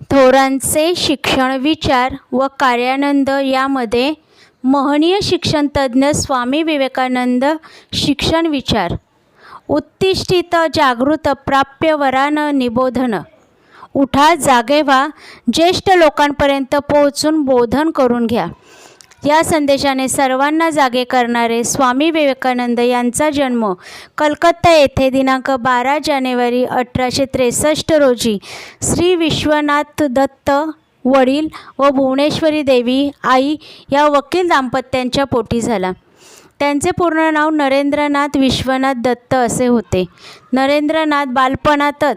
थोरांचे शिक्षण विचार व कार्यानंद यामध्ये महनीय शिक्षणतज्ज्ञ स्वामी विवेकानंद शिक्षण विचार उत्तिष्ठित जागृत प्राप्य वरान निबोधन उठा जागे व्हा ज्येष्ठ लोकांपर्यंत पोहोचून बोधन करून घ्या. या संदेशाने सर्वांना जागे करणारे स्वामी विवेकानंद यांचा जन्म कलकत्ता येथे दिनांक बारा जानेवारी अठराशे त्रेसष्ट रोजी श्री विश्वनाथ दत्त वडील व भुवनेश्वरी देवी आई या वकील दाम्पत्यांच्या पोटी झाला. त्यांचे पूर्ण नाव नरेंद्रनाथ विश्वनाथ दत्त असे होते. नरेंद्रनाथ बालपणातच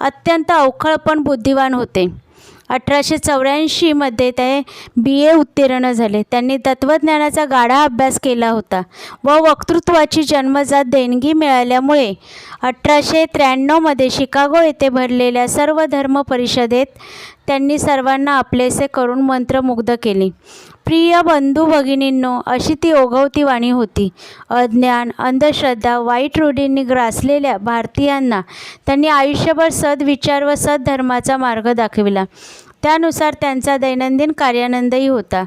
अत्यंत अवखळ पण बुद्धिवान होते. अठराशे चौऱ्याऐंशीमध्ये ते बी ए उत्तीर्ण झाले. त्यांनी तत्त्वज्ञानाचा गाढा अभ्यास केला होता व वक्तृत्वाची जन्मजात देणगी मिळाल्यामुळे अठराशे त्र्याण्णवमध्ये शिकागो येथे भरलेल्या सर्व धर्म परिषदेत त्यांनी सर्वांना आपलेसे करून मंत्रमुग्ध केले. प्रिय बंधू भगिनींनो अशी ती ओघवती वाणी होती. अज्ञान अंधश्रद्धा वाईट रूढींनी ग्रासलेल्या भारतीयांना त्यांनी आयुष्यभर सद्विचार व सद्धर्माचा मार्ग दाखविला. त्यानुसार त्यांचा दैनंदिन कार्यानंदही होता.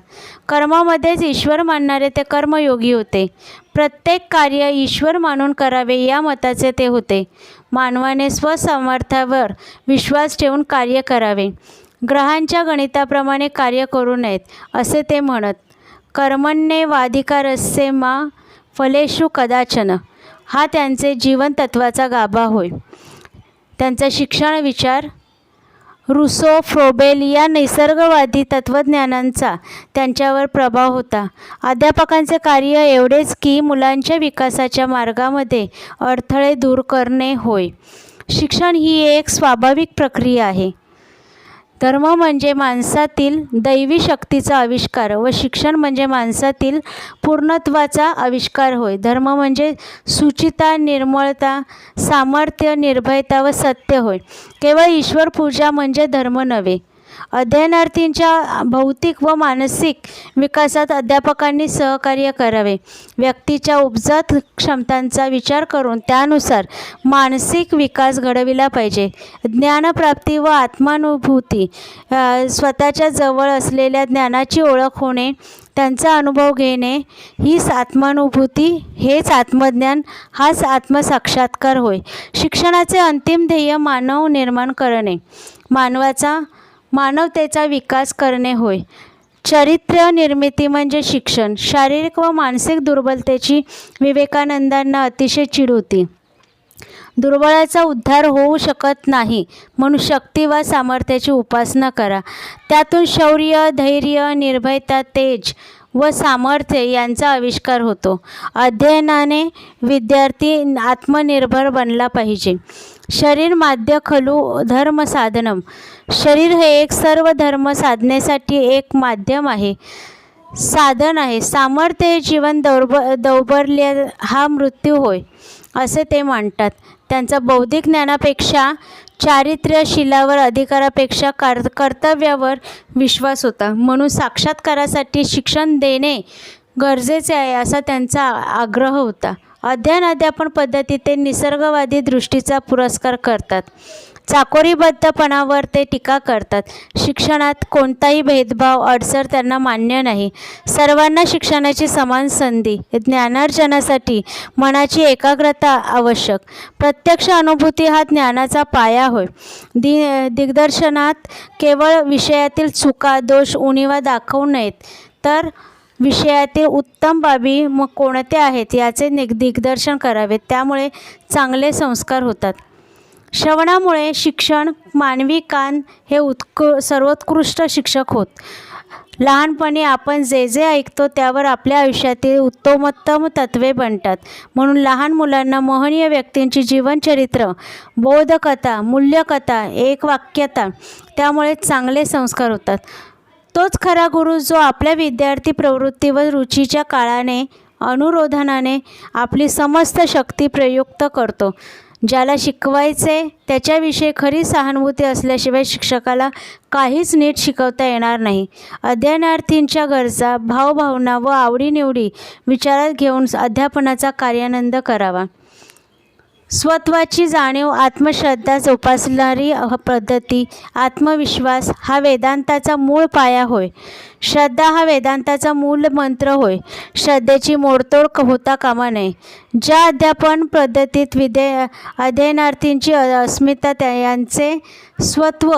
कर्मामध्येच ईश्वर मानणारे ते कर्मयोगी होते. प्रत्येक कार्य ईश्वर मानून करावे या मताचे ते होते. मानवाने स्वसामर्थ्यावर विश्वास ठेवून कार्य करावे. ग्रहांच्या गणिताप्रमाणे कार्य करू नयेत असे ते म्हणत कर्मण्ये वाधिकारस्य मा फलेषु कदाचन. हा त्यांचे जीवनतत्वाचा गाभा होय. त्यांचा शिक्षण विचार रुसो फ्रोबेल या निसर्गवादी तत्त्वज्ञानांचा त्यांच्यावर प्रभाव होता. अध्यापकांचे कार्य एवढेच की मुलांच्या विकासाच्या मार्गामध्ये अडथळे दूर करणे होय. शिक्षण ही एक स्वाभाविक प्रक्रिया आहे. धर्म म्हणजे माणसातील दैवी शक्तीचा आविष्कार व शिक्षण म्हणजे माणसातील पूर्णत्वाचा आविष्कार होय. धर्म म्हणजे सुचिता निर्मळता सामर्थ्य निर्भयता व सत्य होय. केवळ ईश्वर पूजा म्हणजे धर्म नव्हे. अध्ययनार्थींच्या भौतिक व मानसिक विकासात अध्यापकांनी सहकार्य करावे. व्यक्तीच्या उपजत क्षमतांचा विचार करून त्यानुसार मानसिक विकास घडविला पाहिजे. ज्ञानप्राप्ती व आत्मानुभूती स्वतःच्या जवळ असलेल्या ज्ञानाची ओळख होणे त्यांचा अनुभव घेणे हीच आत्मानुभूती हेच आत्मज्ञान हाच आत्मसाक्षात्कार होय. शिक्षणाचे अंतिम ध्येय मानव निर्माण करणे. मानवाचा मानवतेचा विकास करणे होय. चरित्र निर्मिती म्हणजे शिक्षण. शारीरिक व मानसिक दुर्बलतेची विवेकानंदांना अतिशय चिड होती. दुर्बळाचा उद्धार होऊ शकत नाही म्हणून शक्ती व सामर्थ्याची उपासना करा. त्यातून शौर्य धैर्य निर्भयता तेज व सामर्थ्य यांचा आविष्कार होतो. अध्ययनाने विद्यार्थी आत्मनिर्भर बनला पाहिजे. शरीर माध्य खलु धर्म साधनम. शरीर हे एक सर्व धर्म साधनेसाठी एक माध्यम आहे. साधन आहे. सामर्थ्य हे जीवन दौर्ब दौबरले हा मृत्यू होय असे ते मांडतात त्यांचा बौद्धिक ज्ञानापेक्षा चारित्र्यशीलावर अधिकारापेक्षा कार कर्तव्यावर विश्वास होता. म्हणून साक्षात्कारासाठी शिक्षण देणे गरजेचे आहे असा त्यांचा आग्रह होता. अध्ययन अध्यापन पद्धती ते निसर्गवादी दृष्टीचा पुरस्कार करतात. चाकोरीबद्धपणावर ते टीका करतात. शिक्षणात कोणताही भेदभाव अडसर त्यांना मान्य नाही. सर्वांना शिक्षणाची समान संधी ज्ञानार्जनासाठी मनाची एकाग्रता आवश्यक. प्रत्यक्ष अनुभूती हा ज्ञानाचा पाया होय. दि दिग्दर्शनात केवळ विषयातील चुका दोष उणीवा दाखवू नयेत तर विषयातील उत्तम बाबी मग कोणत्या आहेत याचे निग दिग्दर्शन करावे. त्यामुळे चांगले संस्कार होतात. श्रवणामुळे शिक्षण मानवी कान हे उत्क सर्वोत्कृष्ट शिक्षक होत. लहानपणी आपण जे जे ऐकतो त्यावर आपल्या आयुष्यातील उत्तमोत्तम तत्वे बनतात. म्हणून लहान मुलांना मोहनीय व्यक्तींची जीवनचरित्र बोधकथा मूल्यकथा एकवाक्यता त्यामुळे चांगले संस्कार होतात. तोच खरा गुरु जो आपल्या विद्यार्थी प्रवृत्ती व रुचीच्या काळाने अनुरोधनाने आपली समस्त शक्ती प्रयुक्त करतो. ज्याला शिकवायचे त्याच्याविषयी खरी सहानुभूती असल्याशिवाय शिक्षकाला काहीच नीट शिकवता येणार नाही. अध्ययनार्थींच्या गरजा भावभावना व आवडीनिवडी विचारात घेऊन अध्यापनाचा कार्यानंद करावा. स्वत्वाची जाणीव आत्मश्रद्धा जोपासणारी अह पद्धती आत्मविश्वास हा वेदांताचा मूळ पाया होय. श्रद्धा हा वेदांताचा मूल मंत्र होय. श्रद्धेची मोडतोड होता कामा नये. ज्या अध्यापन पद्धतीत विदे अध्ययनार्थींची अस्मिता त्या यांचे स्वत्व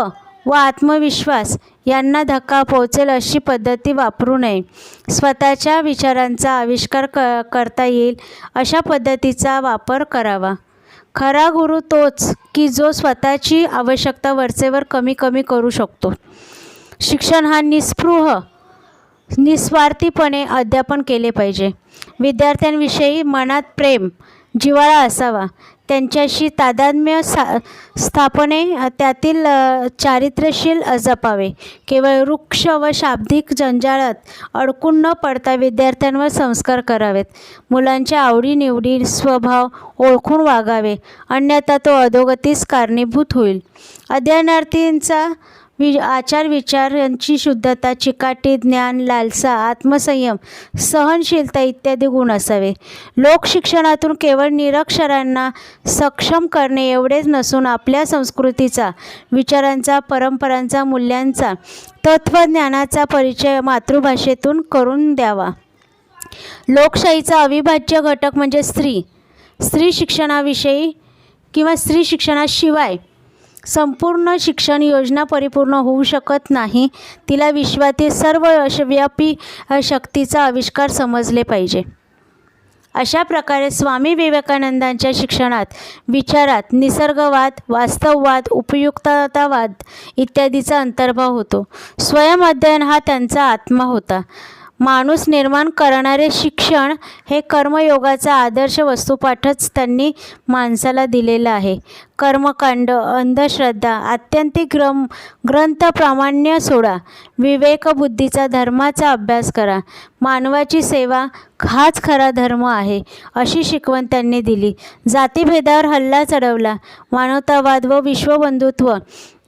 व आत्मविश्वास यांना धक्का पोहोचेल अशी पद्धती वापरू नये. स्वतःच्या विचारांचा आविष्कार क करता येईल अशा पद्धतीचा वापर करावा. खरा गुरु तोच की जो स्वतःची आवश्यकता वरचेवर कमी कमी करू शकतो. शिक्षण हा निस्पृह निस्वार्थीपणे अध्यापन केले पाहिजे. विद्यार्थ्यांविषयी मनात प्रेम जिव्हाळा असावा. त्यांच्याशी तादात्म्य सा स्थापने त्यातील चारित्र्यशील जपावे. केवळ वृक्ष व शाब्दिक जंजाळात अडकून न पडता विद्यार्थ्यांवर संस्कार करावेत. मुलांच्या आवडीनिवडी स्वभाव ओळखून वागावे. अन्यथा तो अधोगतीस कारणीभूत होईल. अध्ययनार्थींचा वि आचार विचार यांची शुद्धता चिकाटी ज्ञान लालसा आत्मसंयम सहनशीलता इत्यादी गुण असावे. लोकशिक्षणातून केवळ निरक्षरांना सक्षम करणे एवढेच नसून आपल्या संस्कृतीचा विचारांचा परंपरांचा मूल्यांचा तत्त्वज्ञानाचा परिचय मातृभाषेतून करून द्यावा. लोकशाहीचा अविभाज्य घटक म्हणजे स्त्री. स्त्री शिक्षणाविषयी किंवा स्त्री शिक्षणाशिवाय संपूर्ण शिक्षण योजना परिपूर्ण होऊ शकत नाही. तिला विश्वातील सर्व व्यापी शक्तीचा आविष्कार समजले पाहिजे. अशा प्रकारे स्वामी विवेकानंदांच्या शिक्षणात विचारात निसर्गवाद वास्तववाद उपयुक्ततावाद इत्यादीचा अंतर्भाव होतो. स्वयं अध्ययन हा त्यांचा आत्मा होता. माणूस निर्माण करणारे शिक्षण हे कर्मयोगाचा आदर्श वस्तुपाठच त्यांनी माणसाला दिलेलं आहे. कर्मकांड अंधश्रद्धा आत्यंतिक ग्रम ग्रंथ प्रामाण्य सोडा. विवेकबुद्धीचा धर्माचा अभ्यास करा. मानवाची सेवा हाच खरा धर्म आहे अशी शिकवण त्यांनी दिली. जातीभेदावर हल्ला चढवला मानवतावाद व विश्वबंधुत्व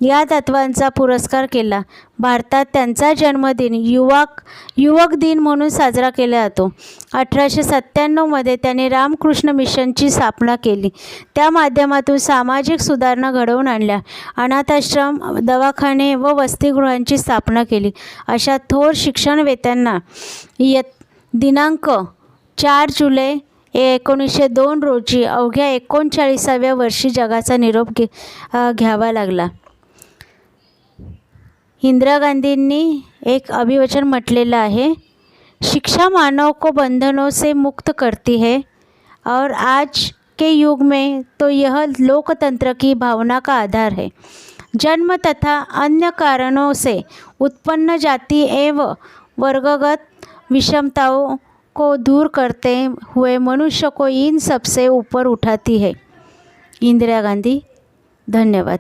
या तत्वांचा पुरस्कार केला. भारतात त्यांचा जन्मदिन युवक युवक दिन म्हणून साजरा केला जातो. अठराशे सत्त्याण्णवमध्ये त्यांनी रामकृष्ण मिशनची स्थापना केली. त्या माध्यमातून सामाजिक सुधारणा घडवून आणल्या. अनाथाश्रम दवाखाने व वसतिगृहांची स्थापना केली. अशा थोर शिक्षणवेत्यांना यत. दिनांक चार जुलै एकोणीसशे दोन रोजी अवघ्या एकोणचाळीसाव्या वर्षी जगाचा निरोप घे घ्यावा लागला. इंदिरा गांधींनी एक अभिवचन म्हटलेलं आहे शिक्षा मानव को बंधनों से मुक्त करती है और आज के युग में तो यह लोकतंत्र की भावना का आधार है। जन्म तथा अन्य कारणों से उत्पन्न जाति एवं वर्गगत विषमताओं को दूर करते हुए मनुष्य को इन सबसे ऊपर उठाती है। इंदिरा गांधी धन्यवाद।